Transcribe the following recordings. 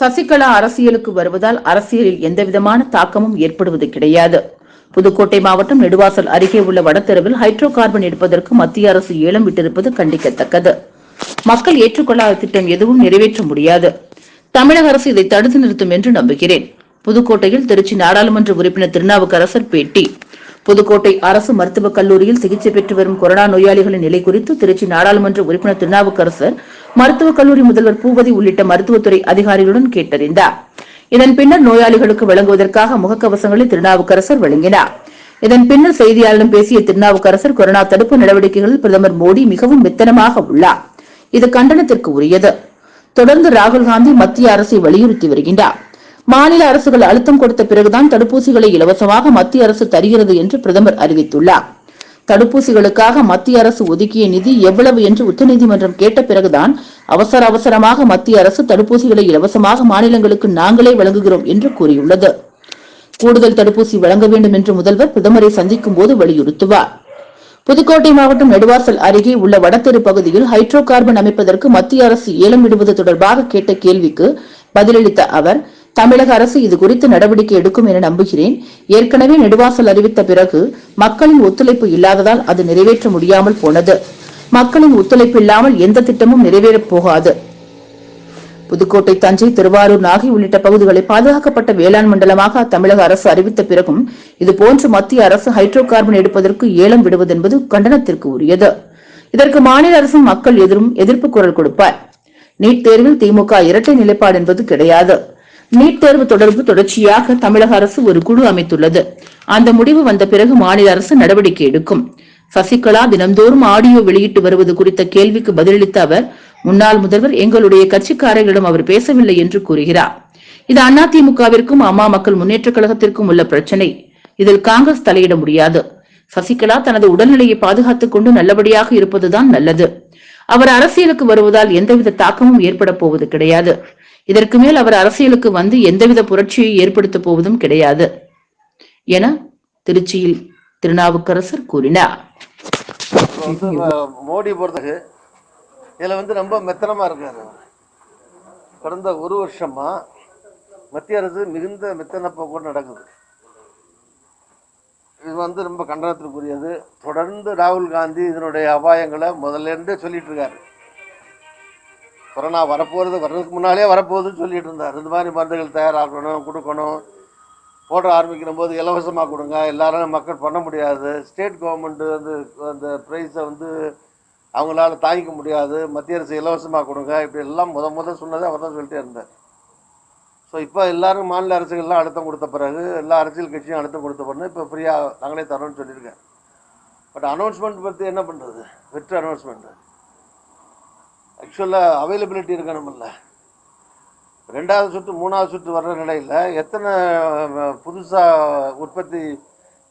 சசிகலா அரசியலுக்கு வருவதால் அரசியலில் எந்தவிதமான தாக்கமும் ஏற்படுவது கிடையாது. புதுக்கோட்டை மாவட்டம் நெடுவாசல் அருகே உள்ள வடத்தெருவில் ஹைட்ரோ கார்பன் எடுப்பதற்கு மத்திய அரசு ஏலம் விட்டிருப்பது கண்டிக்கத்தக்கது. மக்கள் ஏற்றுக்கொள்ளாத திட்டம் எதுவும் நிறைவேற்ற முடியாது. தமிழக அரசு இதை தடுத்து நிறுத்தும் என்று நம்புகிறேன். புதுக்கோட்டையில் திருச்சி நாடாளுமன்ற உறுப்பினர் திருநாவுக்கரசர் பேட்டி. புதுக்கோட்டை அரசு மருத்துவக் கல்லூரியில் சிகிச்சை பெற்று வரும் கொரோனா நோயாளிகளின் நிலை குறித்து திருச்சி நாடாளுமன்ற உறுப்பினர் திருநாவுக்கரசர் மருத்துவக் கல்லூரி முதல்வர் பூபதி உள்ளிட்ட மருத்துவத்துறை அதிகாரிகளுடன் கேட்டறிந்தார். இதன் பின்னர் நோயாளிகளுக்கு வழங்குவதற்காக முகக்கவசங்களை திருநாவுக்கரசர் வழங்கினார். இதன் பின்னர் செய்தியாளர்களிடம் பேசிய திருநாவுக்கரசர் கொரோனா தடுப்பு நடவடிக்கைகளில் பிரதமர் மோடி மிகவும் மெத்தனமாக உள்ளார். இது கண்டனத்திற்கு உரியது. தொடர்ந்து ராகுல் காந்தி மத்திய அரசை வலியுறுத்தி வருகின்றார். மாநில அரசுகள் அழுத்தம் கொடுத்த பிறகுதான் தடுப்பூசிகளை இலவசமாக மத்திய அரசு தருகிறது என்று பிரதமர் அறிவித்துள்ளார். தடுப்பூசிகளுக்காக மத்திய அரசு ஒதுக்கிய நிதி எவ்வளவு என்று உச்சநீதிமன்றம் கேட்ட பிறகுதான் அவசர அவசரமாக மத்திய அரசு தடுப்பூசிகளை இலவசமாக மாநிலங்களுக்கு நாங்களே வழங்குகிறோம் என்று கூறியுள்ளது. கூடுதல் தடுப்பூசி வழங்க வேண்டும் என்று முதல்வர் பிரதமரை சந்திக்கும் போது வலியுறுத்துவார். புதுக்கோட்டை மாவட்டம் நெடுவாசல் அருகே உள்ள வடத்தெரு பகுதியில் ஹைட்ரோ கார்பன் அமைப்பதற்கு மத்திய அரசு ஏலம் விடுவது தொடர்பாக கேட்ட கேள்விக்கு பதிலளித்த அவர் தமிழக அரசு இது குறித்து நடவடிக்கை எடுக்கும் என நம்புகிறேன். ஏற்கனவே நெடுவாசல் அறிவித்த பிறகு மக்களின் ஒத்துழைப்பு இல்லாததால் அது நிறைவேற்ற முடியாமல் போனது. மக்களின் ஒத்துழைப்பு இல்லாமல் எந்த திட்டமும் நிறைவேறப் போகாது. புதுக்கோட்டை தஞ்சை திருவாரூர் நாகை உள்ளிட்ட பகுதிகளை பாதுகாக்கப்பட்ட வேளாண் மண்டலமாக தமிழக அரசு அறிவித்த பிறகும் இதுபோன்று மத்திய அரசு ஹைட்ரோ கார்பன் எடுப்பதற்கு ஏலம் விடுவதென்பது கண்டனத்திற்கு உரியது. இதற்கு மாநில அரசும் மக்கள் எதிரும் எதிர்ப்பு குரல் கொடுப்பார். நீட் தேர்வில் திமுக இரட்டை நிலைப்பாடு என்பது கிடையாது. நீட் தேர்வு தொடர்பு தொடர்ச்சியாக தமிழக அரசு ஒரு குழு அமைத்துள்ளது. அந்த முடிவு வந்த பிறகு மாநில அரசு நடவடிக்கை எடுக்கும். சசிகலா தினந்தோறும் ஆடியோ வெளியிட்டு வருவது குறித்த கேள்விக்கு பதிலளித்த அவர் முன்னாள் முதல்வர் எங்களுடைய கட்சிக்காரர்களிடம் அவர் பேசவில்லை என்று கூறுகிறார். இது அதிமுகவிற்கும் அம்மா மக்கள் முன்னேற்ற கழகத்திற்கும் உள்ள பிரச்சனை. இதில் காங்கிரஸ் தலையிட முடியாது. சசிகலா தனது உடல்நிலையை பாதுகாத்துக் கொண்டு நல்லபடியாக இருப்பதுதான் நல்லது. அவர் அரசியலுக்கு வருவதால் எந்தவித தாக்கமும் ஏற்பட போவது கிடையாது. இதற்கு மேல் அவர் அரசியலுக்கு வந்து எந்தவித புரட்சியை ஏற்படுத்த போவதும் கிடையாது என திருச்சியில் திருநாவுக்கரசர் கூறினார். மோடி போறதுக்கு இதுல வந்து ரொம்ப மெத்தனமா இருக்காரு. கடந்த ஒரு வருஷமா மத்திய அரசு மிகுந்த மெத்தன போக்கு நடக்குது. இது வந்து ரொம்ப கண்டனத்திற்குரியது. தொடர்ந்து ராகுல் காந்தி இதனுடைய அபாயங்களை முதல்ல இருந்தே சொல்லிட்டு இருக்காரு. கொரோனா வரப்போகிறது வர்றதுக்கு முன்னாலே வரப்போகுதுன்னு சொல்லிட்டு இருந்தார். இந்த மாதிரி மருந்துகள் தயாராக்கணும் கொடுக்கணும் போட ஆரம்பிக்கிற போது இலவசமாக கொடுங்க. எல்லாரும் மக்கள் பண்ண முடியாது. ஸ்டேட் கவர்மெண்ட்டு வந்து அந்த ப்ரைஸை வந்து அவங்களால தாங்கிக்க முடியாது. மத்திய அரசு இலவசமாக கொடுங்க. இப்படி எல்லாம் முத முத சொன்னதை அவர் தான் சொல்லிட்டே இருந்தார். ஸோ இப்போ எல்லாரும் மாநில அரசுகள்லாம் அழுத்தம் கொடுத்த பிறகு எல்லா அரசியல் கட்சியும் அழுத்தம் கொடுத்த பிறகு இப்போ ஃப்ரீயாக நாங்களே தரோம்னு சொல்லியிருக்கேன் பட் அனௌன்ஸ்மெண்ட் பற்றி என்ன பண்ணுறது வெற்று அனௌன்ஸ்மெண்ட்டு ஆக்சுவலாக அவைலபிலிட்டி இருக்கணுமில்ல ரெண்டாவது சுற்று மூணாவது சுற்று வர்ற நிலையில் எத்தனை புதுசாக உற்பத்தி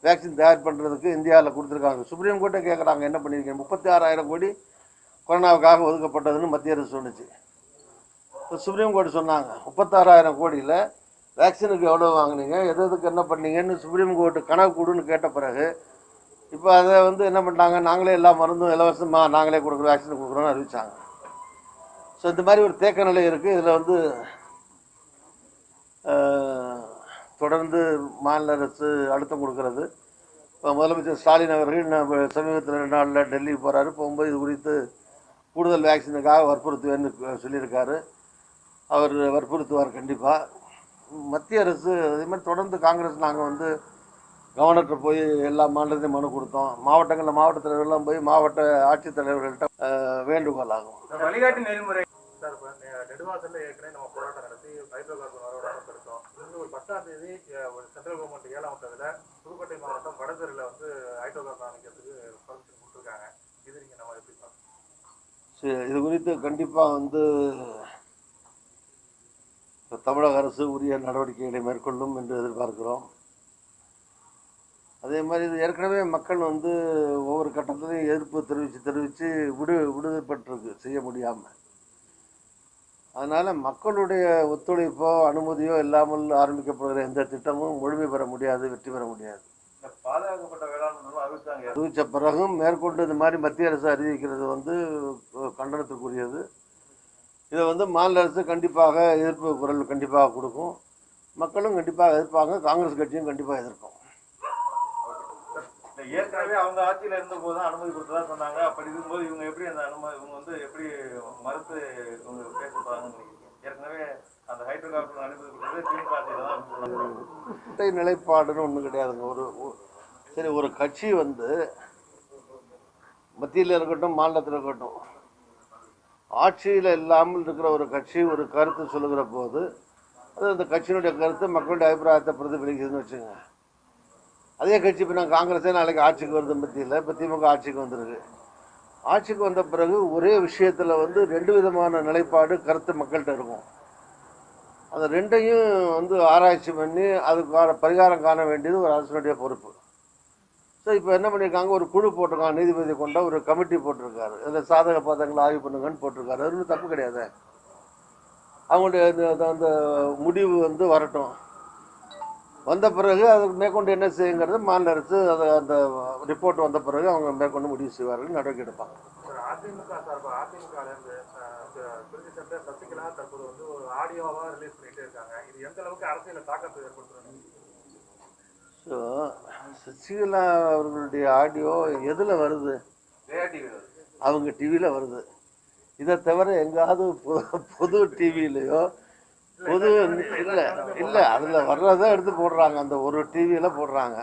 வேக்சின் தயார் பண்ணுறதுக்கு இந்தியாவில் கொடுத்துருக்காங்க. சுப்ரீம் கோர்ட்டே கேட்குறாங்க என்ன பண்ணியிருக்கீங்க முப்பத்தி ஆறாயிரம் கோடி கொரோனாவுக்காக ஒதுக்கப்பட்டதுன்னு மத்திய அரசு சொன்னுச்சு. இப்போ சுப்ரீம் கோர்ட் சொன்னாங்க முப்பத்தாறாயிரம் கோடியில் வேக்சினுக்கு எவ்வளோ வாங்குனீங்க? எது எதுக்கு என்ன பண்ணீங்கன்னு சுப்ரீம் கோர்ட்டு கணக்கு கொடுன்னு கேட்ட பிறகு இப்போ அதை வந்து என்ன பண்ணிட்டாங்க நாங்களே எல்லா மருந்தும் இலவசமாக நாங்களே கொடுக்குறோம் வேக்சின் கொடுக்குறோன்னு அறிவிச்சாங்க. ஸோ இந்த மாதிரி ஒரு தேக்க நிலை இருக்குது இதில் வந்து தொடர்ந்து மாநில அரசு அழுத்தம் கொடுக்கறது. இப்போ முதலமைச்சர் ஸ்டாலின் அவர்கள் சமீபத்தில் ரெண்டு நாளில் டெல்லி போகிறாரு போகும்போது இது குறித்து கூடுதல் வேக்சினுக்காக வற்புறுத்துவேன்னு சொல்லியிருக்காரு. அவர் வற்புறுத்துவார் கண்டிப்பாக மத்திய அரசு அதே மாதிரி தொடர்ந்து காங்கிரஸ் நாங்கள் வந்து கவர்னர்கிட்ட போய் எல்லா மாநிலத்தையும் மனு கொடுத்தோம். மாவட்டங்களில் மாவட்ட தலைவர்கள்லாம் போய் மாவட்ட ஆட்சித்தலைவர்கள்ட்ட வேண்டுகோள் ஆகும். வழிகாட்டு நெறிமுறை நெடுவாசல்ல ஏற்கனவே நம்ம போராட்டம் நடத்தி ஹைட்ரோ கார்பன் வரவிடாம தடுத்தோம் இன்னும் ஒரு பத்தாம் தேதி ஒரு சென்ட்ரல் கவர்மெண்ட் ஏழாம் தேதியில புதுக்கோட்டை மாவட்டம் வடதெருல வந்து ஹைட்ரோ கார்பன் அமைக்கிறதுக்கு பர்மிஷன் கொடுத்துருக்காங்க. இது நீங்க நம்ம எப்படி பார்க்கணும் சரி, இது குறித்து கண்டிப்பாக வந்து தமிழக அரசு உரிய நடவடிக்கைகளை மேற்கொள்ளும் என்று எதிர்பார்க்கிறோம். அதே மாதிரி இது ஏற்கனவே மக்கள் வந்து ஒவ்வொரு கட்டத்திலையும் எதிர்ப்பு தெரிவித்து தெரிவித்து விடு விடுதப்பட்டிருக்கு செய்ய முடியாமல் அதனால் மக்களுடைய ஒத்துழைப்போ அனுமதியோ இல்லாமல் ஆரம்பிக்கப்படுகிற எந்த திட்டமும் முழுமை பெற முடியாது வெற்றி பெற முடியாது. அறிவித்த பிறகும் மேற்கொண்டு இந்த மாதிரி மத்திய அரசு அறிவிக்கிறது வந்து கண்டனத்துக்குரியது. இதை வந்து மாநில அரசு கண்டிப்பாக எதிர்ப்பு குரல் கண்டிப்பாக கொடுக்கும். மக்களும் கண்டிப்பாக எதிர்ப்பாங்க காங்கிரஸ் கட்சியும் கண்டிப்பாக எதிர்க்கும். ஏற்கனவே அவங்க ஆட்சியில இருந்த போது தான் அனுமதி கொடுத்ததா சொன்னாங்க. அப்படி இருக்கும்போது இவங்க எப்படி அந்த அனுமதி இவங்க வந்து எப்படி மறுத்து இவங்க பேச போறாங்கன்னு ஏற்கனவே அந்த ஹைட்ரோ கார்பன் அனுமதி கொடுத்தது திமுக ஆட்சியில தான் குட்டை நிலைப்பாடுன்னு ஒன்றும் கிடையாதுங்க. ஒரு ஒரு- சரி ஒரு கட்சி வந்து மத்தியில் இருக்கட்டும் மாநிலத்தில் இருக்கட்டும் ஆட்சியில் இல்லாமல் இருக்கிற ஒரு கட்சி ஒரு கருத்து சொல்லுகிற போது அது அந்த கட்சியினுடைய கருத்து மக்களுடைய அபிப்பிராயத்தை பிரதிபலிக்குதுன்னு வச்சுங்க அதே கட்சி இப்போ நான் காங்கிரஸே நாளைக்கு ஆட்சிக்கு வருது மத்தியில் இப்போ திமுக ஆட்சிக்கு வந்திருக்கு. ஆட்சிக்கு வந்த பிறகு ஒரே விஷயத்தில் வந்து ரெண்டு விதமான நிலைப்பாடு கருத்து மக்கள்கிட்ட இருக்கும். அந்த ரெண்டையும் வந்து ஆராய்ச்சி பண்ணி அதுக்கான பரிகாரம் காண வேண்டியது ஒரு அரசனுடைய பொறுப்பு. ஸோ இப்போ என்ன பண்ணியிருக்காங்க ஒரு குழு போட்டிருக்காங்க நீதிபதி கொண்ட ஒரு கமிட்டி போட்டிருக்காரு. இதில் சாதக பாதங்களை ஆய்வு பண்ணுங்கன்னு போட்டிருக்காரு. அது ஒன்றும் தப்பு கிடையாது. அவங்களுடைய அந்த- அந்த முடிவு வந்து வரட்டும். வந்த பிறகு அதுக்கு மேற்கொண்டு என்ன செய்யுங்கிறது மாநில அரசு அதை அந்த ரிப்போர்ட் வந்த பிறகு அவங்க மேற்கொண்டு முடிவு செய்வார்கள் நடவடிக்கை எடுப்பாங்க. சார் அதிமுக சார்பாக அதிமுகல இருந்து அஹ், தி- திருச்சி சென்ற சசிகலா தற்போது வந்து ஒரு ஆடியோவா ரிலீஸ் பண்ணிட்டே இருக்காங்க. இது எந்த அளவுக்கு அரசியல தாக்கத்தை ஸோ சசிகலா அவர்களுடைய ஆடியோ எதில் வருது. அவங்க டிவியில் வருது. இதை தவிர எங்காவது பொது டிவிலையோ பொது இல்லை இல்லை அதில் வர்றதை எடுத்து போடுறாங்க. அந்த ஒரு டிவியில் போடுறாங்க.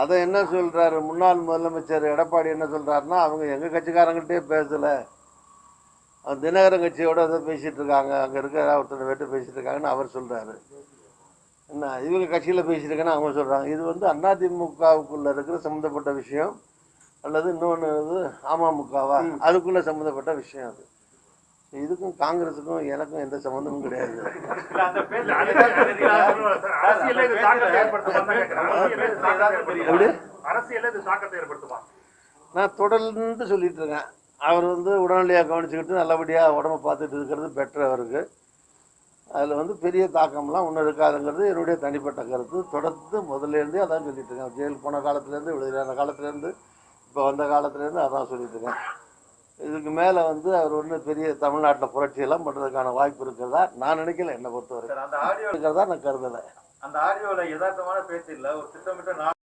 அதை என்ன சொல்கிறாரு முன்னாள் முதலமைச்சர் எடப்பாடி என்ன சொல்கிறாருன்னா அவங்க எங்கள் கட்சிக்காரங்கள்ட்டே பேசலை. அந்த தினகரன் கட்சியோட ஏதோ பேசிகிட்டு இருக்காங்க. அங்கே இருக்கிற ஒருத்தர் வெட்டு பேசிகிட்டு இருக்காங்கன்னு அவர் சொல்கிறாரு என்ன இவங்க கட்சியில் பேசிட்டு இருக்கேன்னு அவங்க சொல்கிறாங்க இது வந்து அதிமுகவுக்குள்ளே இருக்கிற சம்மந்தப்பட்ட விஷயம். அல்லது இன்னொன்று அமமுகவா? அதுக்குள்ளே சம்மந்தப்பட்ட விஷயம் அது. இதுக்கும் காங்கிரஸுக்கும் எனக்கும் எந்த சம்மந்தமும் கிடையாது. நான் தொடர்ந்து சொல்லிட்டு இருக்கேன். அவர் வந்து உடனடியாக கவனிச்சுக்கிட்டு நல்லபடியாக உடம்ப பார்த்துட்டு இருக்கிறது பெட்டர் அவருக்கு. அதில் வந்து பெரிய தாக்கம்லாம் ஒன்றும் இருக்காதுங்கிறது என்னுடைய தனிப்பட்ட கருத்து. தொடர்ந்து முதல்லேருந்தே அதான் சொல்லிட்டு இருக்கேன். ஜெயில் போன காலத்துலேருந்து விடுதலையான காலத்துலேருந்து இப்போ வந்த காலத்துலேருந்து அதான் சொல்லிட்டு இருக்கேன். இதுக்கு மேலே வந்து அவர் ஒன்றும் பெரிய தமிழ்நாட்டில் புரட்சியெல்லாம் பண்ணுறதுக்கான வாய்ப்பு இருக்கிறதா நான் நினைக்கல என்னை பொறுத்தவரை. அந்த ஆடியோ இருக்கிறதா நான் கருதலை. அந்த ஆடியோல யதார்த்தமான பேச்சு இல்ல. ஒரு திட்டமிட்ட